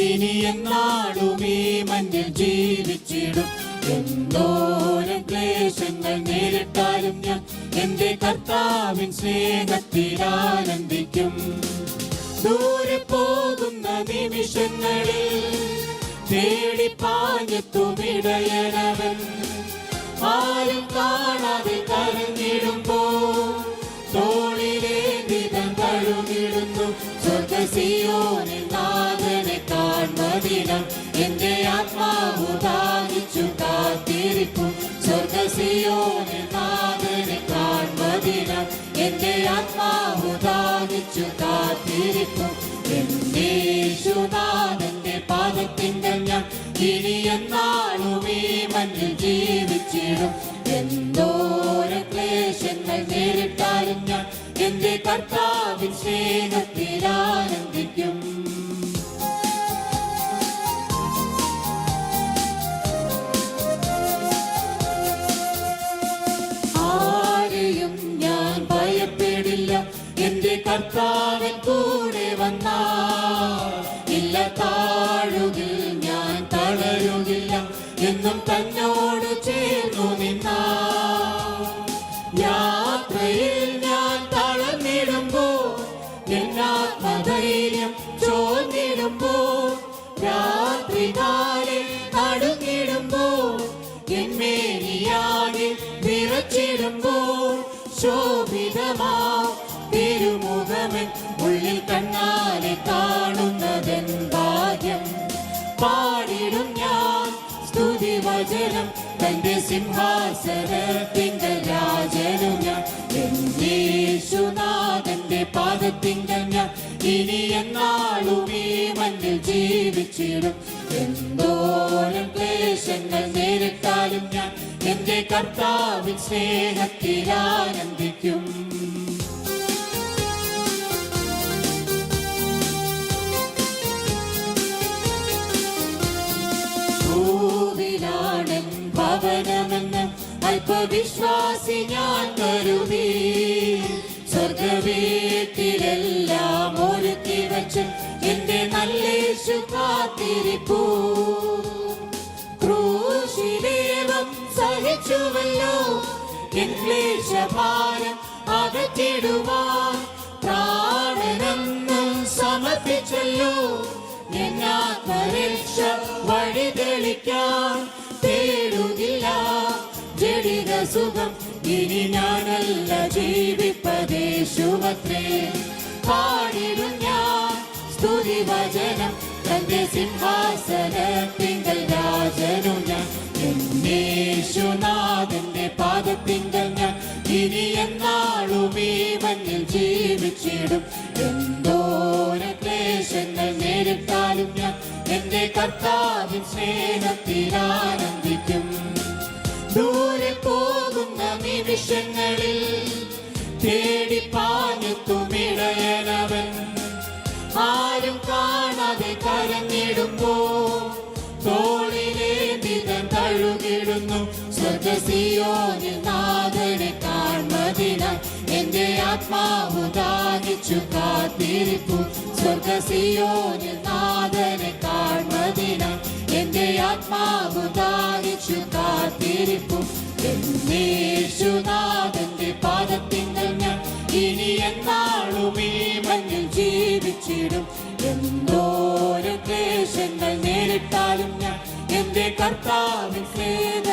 ഇനി എന്നാളും ഈ മഞ്ഞിൽ ജീവിച്ചിടും. എന്തോരം ക്ലേശങ്ങൾ നേരിട്ടാലും ഞാൻ എന്റെ കർത്താവിൻ സ്നേഹത്തിൽ ആനന്ദിക്കും. ദൂരെ പോകുന്ന നിമിഷങ്ങളിൽ തേടി പാഞ്ഞെത്തുമിടയനവൻ ആരും കാണാതെ കരഞ്ഞിടുമ്പോ തോളിലേന്തിതം കഴുകിടുന്നു. സ്വർഗസിയോനിൽ കാത്തിരിക്കും. ഞാൻ ജീവിച്ചിടും. എന്തോരം ക്ലേശങ്ങൾ നേരിട്ടാലും ഞാൻ എന്റെ കർത്താവിൻ സ്നേഹത്തിൽ എന്നും തന്നോട് ചേർന്നു നിന്നാ യാത്രയിൽ ഞാൻ തളർന്നിടുമ്പോ എന്നാത്മധൈര്യം ചോർന്നിടുമ്പോ രാത്രികാലിൽ നടുങ്ങിടുമ്പോ എന്മേനിയാകെ നിറച്ചിടുമ്പോ ശോഭിതമാ തിരുമുഖമൻ ഉള്ളിൽ കണ്ണാലെ കാണുന്നതൻ ഭാഗ്യം. പാടിടും ഞാൻ വചനം തന്റെ സിംഹാസനത്തിങ്കൽ രാജനു ഞാൻ യേശുനാഥന്റെ പാദത്തിങ്കൽ ഞാൻ. ഇനി എന്നാളും ഈ മണ്ണിൽ ജീവിച്ചിടും. എന്തോരം ക്ലേശങ്ങൾ നേരിട്ടാലും ഞാൻ. എന്റെ കർത്താവിൻ സ്നേഹത്തിൽ ആനന്ദിക്കും. അല്പവിശ്വാസി ഞാൻ കരുതി സ്വർഗവീട്ടിലെല്ലാം ഒരുക്കി വച്ച് എന്റെ നല്ലേശു കാത്തിരിപ്പൂ. ക്രൂശിലേവം സഹിച്ചുവല്ലോ ക്ലേശഭാരം അകറ്റിടുവാൻ പ്രാണനെന്നും സമർപ്പിച്ചല്ലോ. എന്നാ പരീക്ഷ വഴി തെളിക്കാൻ സുഖം. ഇനി ഞാനല്ല ജീവിപ്പതേശുവത്രേ പാടിടും ഞാൻ സ്തുതി വചനം. തന്റെ സിംഹാസനത്തിങ്കൽ രാജനു ഞാൻ. എന്നേശുനാഥന്റെ പാദത്തിങ്കൽ ഞാൻ. ഇനി എന്നാളും ഈ മഞ്ഞിൽ ജീവിച്ചിടും. എന്തോര ക്ലേശങ്ങൾ നേരിട്ടാലും ഞാൻ. എന്റെ കർത്താവിൻ സ്നേഹത്തിൽ നിമിഷങ്ങളിൽ തേടി പാഞ്ഞെത്തുമിടയനവൻ ആരും കാണാതെ കരഞ്ഞിടുമ്പോ തോളിലേന്തിതൻ തഴുകിടുന്നു. സ്വർഗസിയോനിൽ നാഥനെ കാൺമതിനായി എന്റെ ആത്മാവ് ദാഹിച്ചു കാത്തിരിപ്പു. സ്വർഗസിയോനിൽ നാഥനെ കാൺമതിനായി എന്റെ ആത്മാവ് ദാഹിച്ചു കാത്തിരിപ്പു. എന്നേശുനാഥന്റെ പാദത്തിങ്കൽ ഞാൻ ഇനി എന്നാളും ഈ മഞ്ഞിൽ ജീവിച്ചിടും. എന്തോരം ക്ലേശങ്ങൾ നേരിട്ടാലും ഞാൻ എന്റെ കർത്താവിൻ സ്നേഹ